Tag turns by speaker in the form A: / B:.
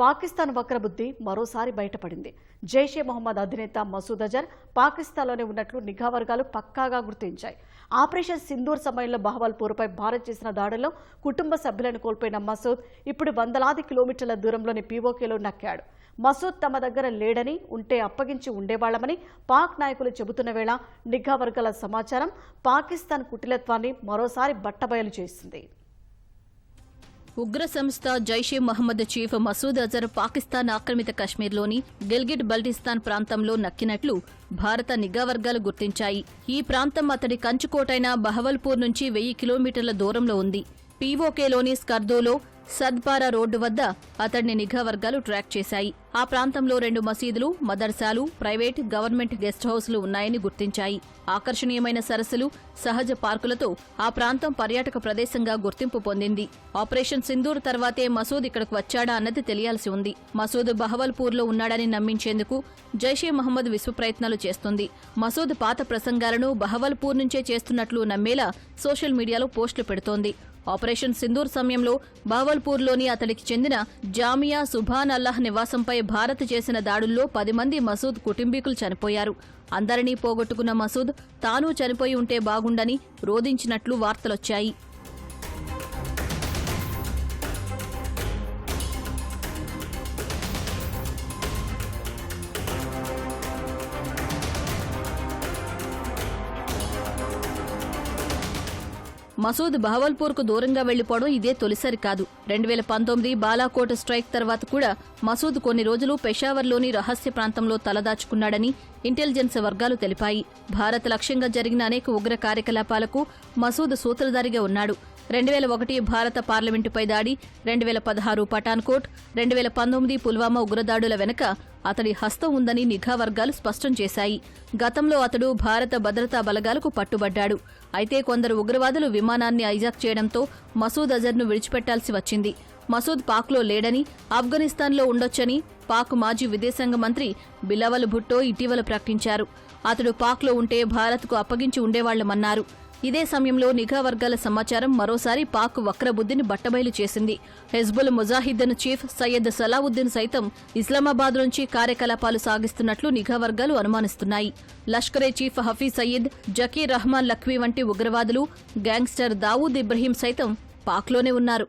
A: పాకిస్తాన్ వక్రబుద్ధి మరోసారి బయటపడింది. జైషే మొహమ్మద్ అధినేత మసూద్ అజర్ పాకిస్తాన్లోనే ఉన్నట్లు నిఘా వర్గాలు పక్కాగా గుర్తించాయి. ఆపరేషన్ సింధూర్ సమయంలో బహవల్పూర్పై భారత్ చేసిన దాడుల్లో కుటుంబ సభ్యులను కోల్పోయిన మసూద్ ఇప్పుడు వందలాది కిలోమీటర్ల దూరంలోని పీఓకేలో నక్కాడు. మసూద్ తమ దగ్గర లేడని ఉంటే అప్పగించి ఉండేవాళ్ళమని పాక్ నాయకులు చెబుతున్న వేళ నిఘా వర్గాల సమాచారం పాకిస్తాన్ కుటిలత్వాన్ని మరోసారి బట్టబయలు చేసింది.
B: ఉగ్ర సంస్థ జైషే మహమ్మద్ చీఫ్ మసూద్ అజర్ పాకిస్తాన్ ఆక్రమిత కశ్మీర్లోని గిల్గిట్ బల్టిస్తాన్ ప్రాంతంలో నక్కినట్లు భారత నిఘా వర్గాలు గుర్తించాయి. ఈ ప్రాంతం అతడి కంచుకోటైన బహవల్పూర్ నుంచి వెయ్యి కిలోమీటర్ల దూరంలో ఉంది. పీఓకేలోని స్కర్దోలో సద్పారా రోడ్డు వద్ద అతడిని నిఘా వర్గాలు ట్రాక్ చేశాయి. ఆ ప్రాంతంలో రెండు మసీదులు మదర్సాలు ప్రైవేట్ గవర్నమెంట్ గెస్ట్ హౌస్లు ఉన్నాయని గుర్తించాయి. ఆకర్షణీయమైన సరస్సులు సహజ పార్కులతో ఆ ప్రాంతం పర్యాటక ప్రదేశంగా గుర్తింపు పొందింది. ఆపరేషన్ సింధూర్ తర్వాతే మసూద్ ఇక్కడకు వచ్చాడా అన్నది తెలియాల్సి ఉంది. మసూద్ బహవల్పూర్లో ఉన్నాడని నమ్మించేందుకు జైషే మహమ్మద్ విశ్వ ప్రయత్నాలు చేస్తుంది. మసూద్ పాత ప్రసంగాలను బహవల్పూర్ నుంచే చేస్తున్నట్లు నమ్మేలా సోషల్ మీడియాలో పోస్టులు పెడుతోంది. ఆపరేషన్ సింధూర్ సమయంలో బావల్పూర్లోని అతడికి చెందిన జామియా సుభాన్ అల్లాహ్ నివాసంపై భారత్ చేసిన దాడుల్లో పది మంది మసూద్ కుటుంబీకులు చనిపోయారు. అందరినీ పోగొట్టుకున్న మసూద్ తాను చనిపోయి ఉంటే బాగుండని రోధించినట్లు వార్తలొచ్చాయి. మసూద్ బహవల్పూర్కు దూరంగా వెళ్ళిపోవడం ఇదే తొలిసారి కాదు. రెండు వేల పంతొమ్మిది బాలాకోట్ స్ట్రైక్ తర్వాత కూడా మసూద్ కొన్ని రోజులు పెషావర్లోని రహస్య ప్రాంతంలో తలదాచుకున్నాడని ఇంటెలిజెన్స్ వర్గాలు తెలిపాయి. భారత్ లక్ష్యంగా జరిగిన అనేక ఉగ్ర కార్యకలాపాలకు మసూద్ సూత్రధారిగా ఉన్నాడు. రెండు వేల ఒకటి భారత పార్లమెంటుపై దాడి రెండు వేల పదహారు పఠాన్కోట్ రెండు వేల పంతొమ్మిది పుల్వామా ఉగ్రదాడుల వెనుక అతడి హస్తం ఉందని నిఘా వర్గాలు స్పష్టం చేశాయి. గతంలో అతడు భారత భద్రతా బలగాలకు పట్టుబడ్డాడు. అయితే కొందరు ఉగ్రవాదులు విమానాన్ని ఐజాక్ చేయడంతో మసూద్ అజర్ను విడిచిపెట్టాల్సి వచ్చింది. మసూద్ పాక్లో లేడని ఆఫ్ఘనిస్తాన్లో ఉండొచ్చని పాక్ మాజీ విదేశాంగ మంత్రి బిలావల్ భుట్టో ఇటీవల ప్రకటించారు. అతడు పాక్లో ఉంటే భారత్కు అప్పగించి ఉండేవాళ్ళమన్నారు. ఇదే సమయంలో నిఘా వర్గాల సమాచారం మరోసారి పాక్ వక్రబుద్ధిని బట్టబయలు చేసింది. హెజ్బుల్ ముజాహిద్దీన్ చీఫ్ సయ్యద్ సలావుద్దీన్ సైతం ఇస్లామాబాద్ నుంచి కార్యకలాపాలు సాగిస్తున్నట్లు నిఘా వర్గాలు అనుమానిస్తున్నాయి. లష్కరే చీఫ్ హఫీజ్ సయ్యద్ జకీర్ రహమాన్ లఖ్వీ వంటి ఉగ్రవాదులు గ్యాంగ్స్టర్ దావూద్ ఇబ్రహీం సైతం పాక్లోనే ఉన్నారు.